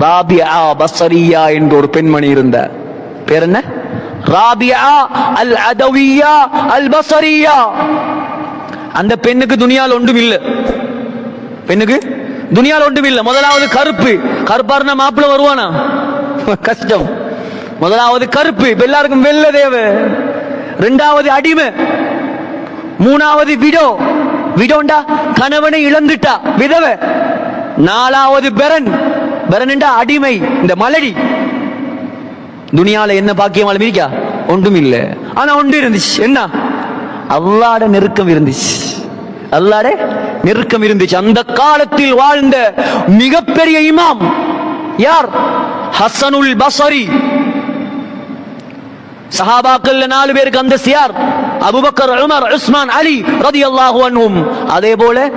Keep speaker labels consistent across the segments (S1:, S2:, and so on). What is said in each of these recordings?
S1: ராபியா பசரியா என்ற ஒரு பெண்மணி இருந்த. பேர் என்ன? ராபியா அல் அதவியா அல் பசரியா அந்த பெண்ணுக்கு துணியால் ஒன்றும் இல்லை. பெண்ணுக்கு துனியால் ஒன்றும் இல்லை. முதலாவது கருப்பு. கருப்பா இருந்தா மாப்பிள்ள வருவானா? கஷ்டம். முதலாவது கருப்பு. இப்ப எல்லாருக்கும் வெள்ள தேவை. ரெண்டாவது அடிமை. மூணாவது விடோ. விடோண்டா கணவனை இழந்துட்டா. விதவை. நாலாவது பெரன். வரணுண்டா அடிமை. இந்த மலடி. துனியால என்ன பாக்கியம் இருக்கா ஒன்றும் இல்ல ஆனா ஒன்று இருந்துச்சு. என்ன? அல்லாட நெருக்கம் இருந்துச்சு. அல்லாட நெருக்கம் இருந்துச்சு. அந்த காலத்தில் வாழ்ந்த மிகப்பெரிய இமாம் யார்? ஹசனுல் பசரி. சஹாபாக்கள் நாலு பேருக்கு அந்த சியார் அபுபக்கர் உமர் உஸ்மான் அலி ரதியல்லாஹு அன்ஹும். அதே போல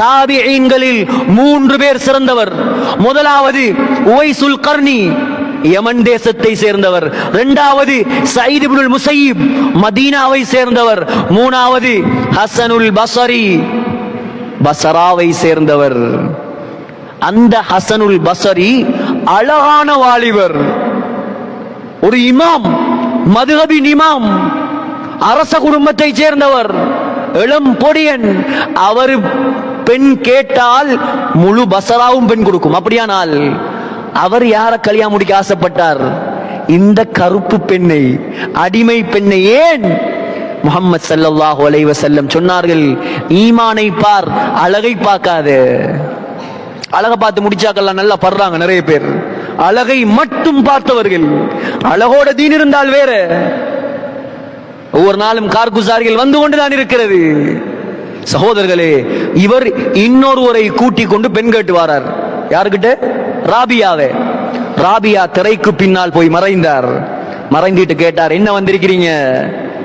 S1: தாபிஈன்களில் மூன்று பேர் சிறந்தவர். முதலாவது உவைசுல் கர்ணி யமன் தேசத்தை சேர்ந்தவர். இரண்டாவது சயீத் இப்னுல் முசையிப் மதீனாவை சேர்ந்தவர். மூணாவது ஹசனுல் பசரி பசராவை சேர்ந்தவர். அந்த ஹசனுல் பசரி அழகான வாலிபர். ஒரு இமாம் மதுஹபின் இமாம் அரச குடும்பத்தை சேர்ந்தவர். இளம் பொடியன் அவர் பெண் கேட்டால் முழு பசராவும் பெண் கொடுக்கும். அப்படியானால் அவர் யார கல்யாணம் முடிக்க ஆசைப்பட்டார்? இந்த கருப்பு பெண்ணை அடிமை பெண்ணை ஏன் முகமது சல்லாஹு அலைவ செல்லம் சொன்னார்கள்? ஈமானை பார் அழகை பார்க்காத. அழகை பார்த்து முடிச்சாக்கெல்லாம் நல்லா படுறாங்க நிறைய பேர். அழகை மட்டும் பார்த்தவர்கள். அழகோட தீன் இருந்தால் வேற. ஒவ்வொரு நாளும் கார்குசாரிகள் வந்து கொண்டுதான் இருக்கிறது. சகோதரர்களே இவர் இன்னொருவரை கூட்டிக் கொண்டு பெண் கேட்டு வாரார் யாருக்கிட்ட? ராபியாவே. ராபியா திரைக்கு பின்னால் போய் மறைந்தார். மறைந்துட்டு கேட்டார் என்ன வந்திருக்கிறீங்க?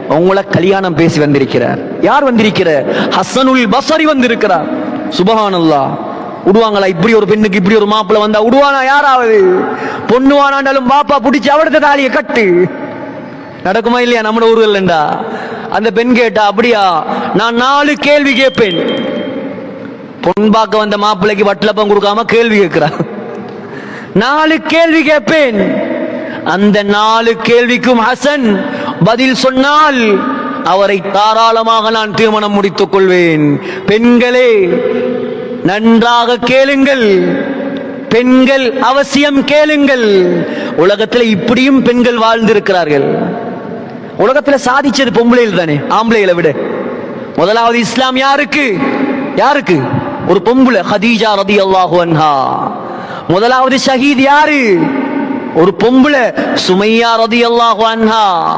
S1: உங்களை கல்யாணம் பேசி வந்திருக்கிறார். யார் வந்திருக்கிற? ஹசனுல் பசரி வந்திருக்கிறார். சுபஹானல்லாஹ். விடுவாங்களா இப்படி ஒரு பெண்ணுக்கு இப்படி ஒரு மாப்பிள்ள வந்தா விடுவானா யாராவது? பொண்ணு வானாண்டாலும் பாப்பா பிடிச்சி அவடத்த தாலியை கட்டு. நடக்குமா இல்லையா? நம்ம ஊர்கள்லண்டா? அந்த பெண் கேட்டா அப்படியா? நான் நாலு கேள்வி கேட்பேன். பொன் பார்க்க வந்த மாப்பிள்ளைக்கு வட்டலப்பம் கொடுக்காம கேள்வி கேட்கிறான். நாலு கேள்வி கேட்பேன். அந்த நாலு கேள்விக்கும் ஹசன் பதில் சொன்னால் அவரை தாராளமாக நான் திருமணம் முடித்துக் கொள்வேன். பெண்களே நன்றாக கேளுங்கள். பெண்கள் அவசியம் கேளுங்கள். உலகத்தில் இப்படியும் பெண்கள் வாழ்ந்திருக்கிறார்கள். உலகத்துல சாதிச்சது பொம்பளைகள் தானே? ஆம்பளைகளை விட. முதலாவது இஸ்லாம் யாருக்கு? யாருக்கு? ஒரு பொம்பளை ஹதீஜா ரதி அல்லாஹு அன்ஹா. முதலாவது ஷஹீத் யாரு? ஒரு பொம்பளை சுமையா ரதி அல்லாஹு அன்ஹா.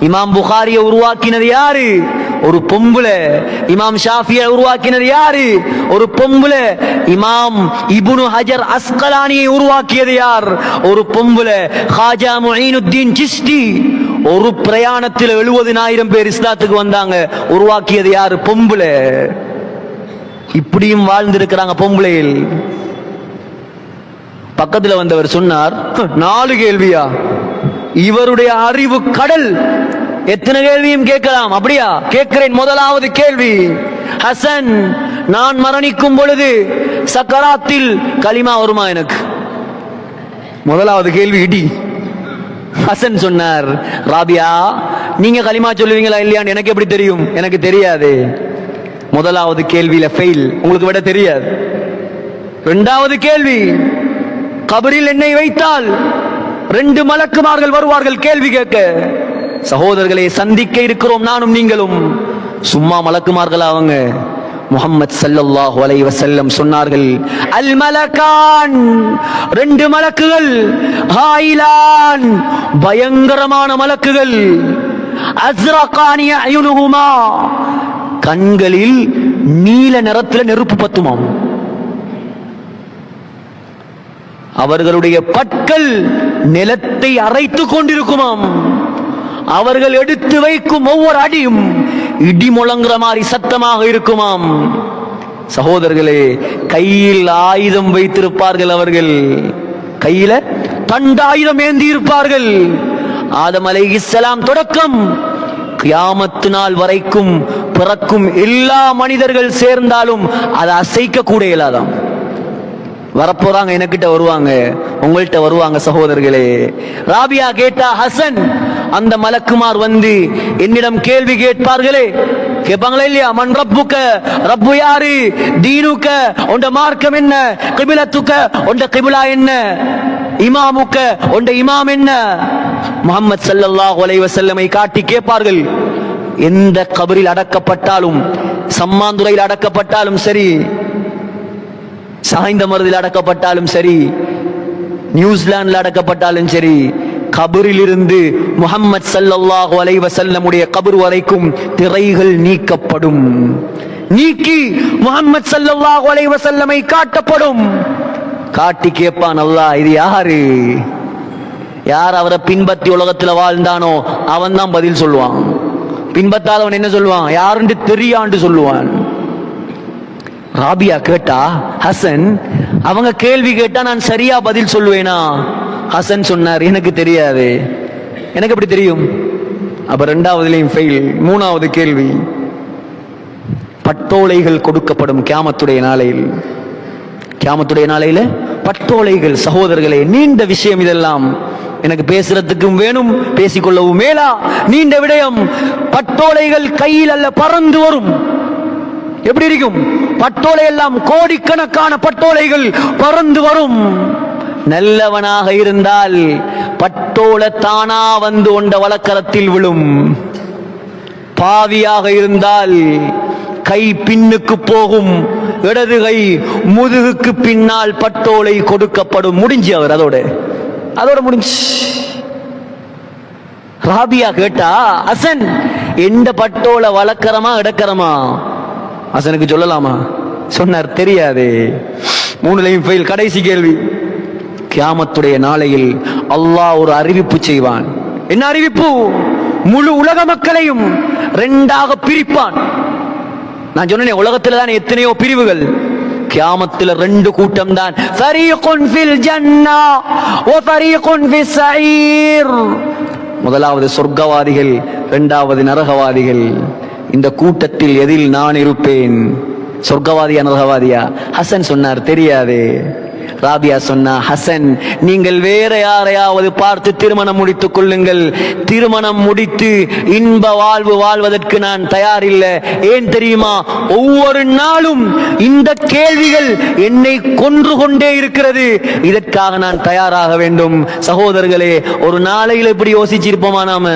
S1: இமாம் புகாரிய உருவாக்கினது யாரு? ஒரு பொம்பளை. இமாம் ஷாஃபிய உருவாக்கினது யாரு? ஒரு பொம்பளை. இமாம் இபுனு ஹஜர் அஸ்கலானியை உருவாக்கியது யார்? ஒரு பொம்பளை. ஹாஜா முஹீனுத்தீன் சிஸ்டி ஒரு பிரயாணத்தில் எழுபதினாயிரம் பேர் இஸ்லாத்துக்கு வந்தாங்க. உருவாக்கியது யாரு? பொம்புல இப்படியும் வாழ்ந்திருக்கிறாங்க பொம்பளையில். பக்கத்துல வந்தவர் சொன்னார் நாலு கேள்வியா? இவருடைய அறிவு கடல். எத்தனை கேள்வியும் கேட்கலாம். அப்படியா? கேட்கிறேன் முதலாவது கேள்வி. ஹசன் நான் மரணிக்கும் பொழுது சக்கராத்தில் களிமா வருமா எனக்கு? முதலாவது கேள்வி இடி. ஹசன் சொன்னார் ராபியா நீங்க களிமா சொல்லுவீங்களா இல்லையான்னு எனக்கு எப்படி தெரியும்? எனக்கு தெரியாது. முதலாவது கேள்வியில ஃபெயில் உங்களுக்கு விட தெரியாது. இரண்டாவது கேள்வி கபரில் என்னை வைத்தால் ரெண்டு மலக்குமார்கள் வருவார்கள்? கேள்வி கேட்க சகோதரர்களை சந்திக்க இருக்கிறோம் நானும் நீங்களும். சும்மா மலக்குமார்களா அவங்க? முகம்மது ஸல்லல்லாஹு அலை வசல்லம் சொன்னார்கள் அல் மலக்கான் ரெண்டு மலக்குகள் ஹாயிலான் பயங்கரமான மலக்குகள் அஸ்ரகானிய அயுனுகுமா கண்களில் நீல நிறத்தில் நெருப்பு பத்துமாம். அவர்களுடைய பற்கள் நிலத்தை அரைத்துக் கொண்டிருக்குமாம். அவர்கள் எடுத்து வைக்கும் ஒவ்வொரு அடியும் இடி முழங்குற மாதிரி சத்தமாக இருக்குமாம். சகோதரர்களே கையில் ஆயுதம் வைத்திருப்பார்கள் அவர்கள். கையில தண்டாயுதம் ஏந்தி இருப்பார்கள் ஆதம் அலைஹிஸ்ஸலாம் தொடக்கம். கியாமத்து நாள் வரைக்கும் பிறக்கும் எல்லா மனிதர்கள் சேர்ந்தாலும் அதை அசைக்க கூட இயலாதாம். வரப்போறாங்க எனக்கிட்ட வருவாங்க. உங்கள்கிட்ட வருவாங்க சகோதரர்களே. ராபியா கேட்டா ஹசன் அந்த மலக்குமார் வந்து என்னிடம் கேள்வி கேட்பார்களே? கேட்பாங்களா இல்லையா? மண் ரப்புக்க ரப்பு யாரு? தீனுக்க உண்ட மார்க்கம் என்ன? கிபிலத்துக்க உண்ட கிபிலா என்ன? இமாமுக்க உண்ட இமாம் என்ன? முகமது ஸல்லல்லாஹு அலைஹி காட்டி கேட்பார்கள். எந்த கபரில் அடக்கப்பட்டாலும் சம்மாந்துறையில் அடக்கப்பட்டாலும் சரி சாய்ந்த மருதில் அடக்கப்பட்டாலும் சரி நியூசிலாந்துல அடக்கப்பட்டாலும் சரி கபரிலிருந்து முகம்மது சல்லல்லாஹு அலைஹி வஸல்லமுடைய கபர் வரைக்கும் திரைகள் நீக்கப்படும். நீக்கி முகம்மது சல்லல்லாஹு அலைஹி காட்டப்படும். காட்டி கேட்பான் அல்லாஹ் இது யாரு? யார் அவரை பின்பற்றி உலகத்துல வாழ்ந்தானோ அவன் தான் பதில் சொல்லுவான். பின்பற்றாதவன் என்ன சொல்லுவான்? யாருன்ட்டு தெரியாண்டு சொல்லுவான். ராபியா கேட்டா ஹசன் அவங்க கேள்வி கேட்டா நான் சரியா பதில் சொல்லுவேனா? ஹசன் சொன்னார் எனக்கு தெரியாது. எனக்கு எப்படி தெரியும்? அப்ப ரெண்டாவதுலையும் ஃபெயில் மூணாவது கேள்வி. பட்டோலைகள் கொடுக்கப்படும் கியாமத்துடைய நாளையில். கியாமத்துடைய நாளையில பட்டோலைகள் சகோதரர்களே நீண்ட விஷயம் இதெல்லாம். எனக்கு பேசுறதுக்கும் வேணும் பேசிக்கொள்ளவும் மேலா நீண்ட விடயம். பட்டோலைகள் கையில் அல்ல பறந்து வரும். எப்படி இருக்கும்? பட்டோலை எல்லாம் கோடிக்கணக்கான பட்டோலைகள் பறந்து வரும். நல்லவனாக இருந்தால் பட்டோல தானா வந்து கொண்ட வழக்கரத்தில் விழும். பாவியாக இருந்தால் கை பின்னுக்கு போகும் இடது கை முதுகுக்கு பின்னால் பட்டோலை கொடுக்கப்படும். முடிஞ்சு அவர் அதோட. அதோட முடிஞ்சு. ராபியா கேட்டா அசன் எந்த பட்டோல வளர்க்கறமா எடுக்கிறமா அசனுக்கு சொல்லலாமா? சொன்னார் தெரியாது. மூணுலையும் ஃபெயில் கடைசி கேள்வி. கியாமத்துடைய நாளையில் அல்லாஹ் ஒரு அறிவிப்பு செய்வான். என்ன அறிவிப்பு? முழு உலக மக்களையும் ரெண்டாக பிரிப்பான். நான் சொன்னேன் உலகத்துல தான் எத்தனையோ பிரிவுகள். கியாமத்துல ரெண்டு கூட்டம் தான் ஃபில் ஜன்னா முதலாவது சொர்க்கவாதிகள் இரண்டாவது நரகவாதிகள். இந்த கூட்டத்தில் எதில் நான் இருப்பேன்? சொர்க்கவாதியா நரகவாதியா? ஹசன் சொன்னார் தெரியாது. ராபியா சொன்னா ஹசன் நீங்கள் வேற யாரையாவது பார்த்து திருமணம் முடித்துக் கொள்ளுங்கள். திருமணம் முடித்து இன்ப வாழ்வு வாழ்வதற்கு நான் தயார் இல்லை ஏன் தெரியுமா? ஒவ்வொரு நாளும் இந்த கேள்விகள் என்னை கொன்று கொண்டே இருக்கிறது. இதற்காக நான் தயாராக வேண்டும். சகோதரர்களே ஒரு நாளையில் எப்படி யோசிச்சிருப்போமா நாம?